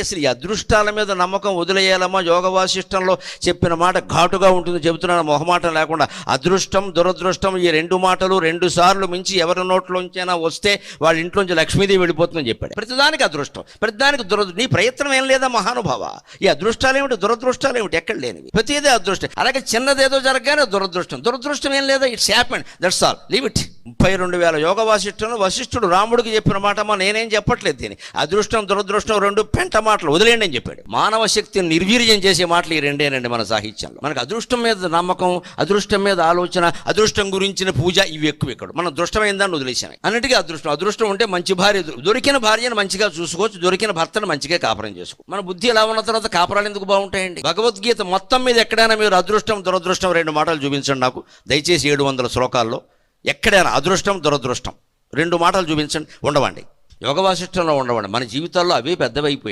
అసలు ఈ అదృష్టాల మీద నమ్మకం వదిలేయాలమ్మా యోగ వాసిష్టంలో చెప్పిన మాట ఘాటుగా ఉంటుంది చెబుతున్నాను మొహమాటం లేకుండా. అదృష్టం దురదృష్టం ఈ రెండు మాటలు రెండు సార్లు మించి ఎవరి నోట్లోంచైనా వస్తే వాళ్ళ ఇంట్లోంచి లక్ష్మీదేవి వెళ్ళిపోతుందని చెప్పాడు. ప్రతిదానికి అదృష్టం ప్రతిదానికి దురదృ నీ ప్రయత్నం ఏం లేదా మహానుభావ? ఈ అదృష్టాలు ఏమిటి దురదృష్టాలు ఏమిటి? ఎక్కడ లేనివి. ప్రతిదే అదృష్టం. అలాగే చిన్నదేదో జరగగానే దురదృష్టం. దురదృష్టం ఏం లేదా? It's happened that's all. Leave it. ముప్పై రెండు వేల యోగ వాసిష్టంలో వశిష్ఠుడు రాముడికి చెప్పిన మాట మా నేనేం చెప్పట్లేదు దీని అదృష్టం దురదృష్టం రెండు పెంట మాటలు వదిలేండి అని చెప్పాడు. మానవ శక్తిని నిర్వీర్యం చేసే మాటలు ఈ రెండేనండి మన సాహిత్యంలో. మనకు అదృష్టం మీద నమ్మకం అదృష్టం మీద ఆలోచన అదృష్టం గురించిన పూజ ఇవి ఎక్కువ ఇక్కడ. మనం దృష్టమైందని వదిలేసాను అన్నిటికీ అదృష్టం. అదృష్టం ఉంటే మంచి భార్య దొరికిన భార్యను మంచిగా చూసుకోవచ్చు దొరికిన భర్తను మంచిగా కాపురం చేసుకో మన బుద్ధి ఎలా ఉన్న తర్వాత కాపురాలు ఎందుకు బాగుంటాయండి? భగవద్గీత మొత్తం మీద ఎక్కడైనా మీరు అదృష్టం దురదృష్టం రెండు మాటలు చూపించండి నాకు. దయచేసి ఏడు వందల శ్లోకాల్లో ఎక్కడైనా అదృష్టం దురదృష్టం. రెండు మాటలు చూపించండి ఉండవండి. యోగ వాసిష్టంలో ఉండవండి. మన జీవితాల్లో అవే పెద్దవైపోయాయి.